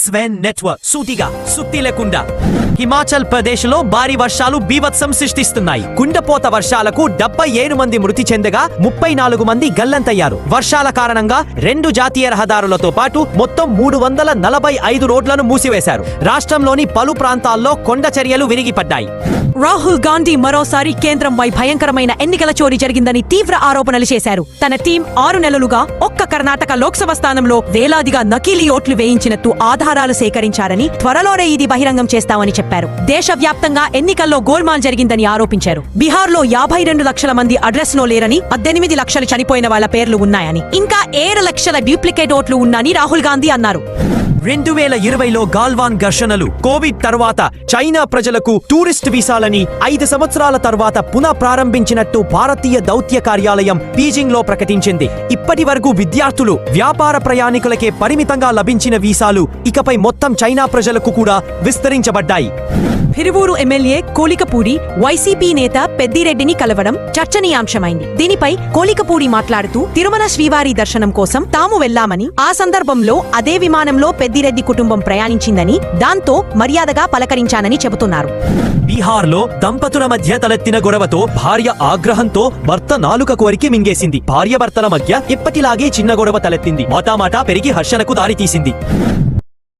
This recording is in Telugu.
స్వెన్ నెట్వర్క్ సూటిగా సుత్తి లేకుండా. హిమాచల్ ప్రదేశ్లో భారీ వర్షాలు బీభత్సం సృష్టిస్తున్నాయి. కుండపోత వర్షాలకు డెబ్బై ఏడు మంది మృతి చెందగా ముప్పై నాలుగు మంది గల్లంతయ్యారు. వర్షాల కారణంగా రెండు జాతీయ రహదారులతో పాటు మొత్తం మూడు వందల నలభై ఐదు రోడ్లను మూసివేశారు. రాష్ట్రంలోని పలు ప్రాంతాల్లో కొండ చర్యలు విరిగిపడ్డాయి. రాహుల్ గాంధీ మరోసారి కేంద్రంపై భయంకరమైన ఎన్నికల చోరీ జరిగిందని తీవ్ర ఆరోపణలు చేశారు. తన టీం ఆరు నెలలుగా ఒక్క కర్ణాటక లోక్సభ స్థానంలో వేలాదిగా నకిలీ ఓట్లు వేయించినట్టు ఆధార ఆధారాలు సేకరించారని త్వరలోనే ఇది బహిరంగం చేస్తామని చెప్పారు. దేశవ్యాప్తంగా ఎన్నికల్లో గోల్మాల్ జరిగిందని ఆరోపించారు. బీహార్లో యాభై రెండు లక్షల మంది అడ్రస్లో లేరని పద్దెనిమిది లక్షలు చనిపోయిన వాళ్ళ పేర్లు ఉన్నాయని ఇంకా ఏడు లక్షల డ్యూప్లికేట్ ఓట్లు ఉన్నాయని రాహుల్ గాంధీ అన్నారు. రెండు వేల ఇరవైలో గాల్వాన్ ఘర్షణలు కోవిడ్ తర్వాత చైనా ప్రజలకు టూరిస్ట్ వీసాలని ఐదు సంవత్సరాల తర్వాత పునః ప్రారంభించినట్టు భారతీయ దౌత్య కార్యాలయం బీజింగ్లో ప్రకటించింది. ఇప్పటి వరకు విద్యార్థులు వ్యాపార ప్రయాణికులకే పరిమితంగా లభించిన వీసాలు ఇకపై మొత్తం చైనా ప్రజలకు కూడా విస్తరించబడ్డాయి. పిరువూరు ఎమ్మెల్యే కోలికపూడి వైసీపీ నేత పెద్దిరెడ్డిని కలవడం చర్చనీయాంశమైంది. దీనిపై కోలికపూడి మాట్లాడుతూ తిరుమల శ్రీవారి దర్శనం కోసం తాము వెళ్ళామని ఆ సందర్భంలో అదే విమానంలో పెద్దిరెడ్డి కుటుంబం ప్రయాణించిందని దాంతో మర్యాదగా పలకరించానని చెబుతున్నారు. బీహార్లో దంపతుల మధ్య తలెత్తిన గొడవతో భార్య ఆగ్రహంతో భర్త నాలుక కోరికి మింగేసింది. భార్య భర్తల మధ్య ఎప్పటిలాగే చిన్న గొడవ తలెత్తింది. మాటామాటా పెరిగి హర్షణకు దారితీసింది.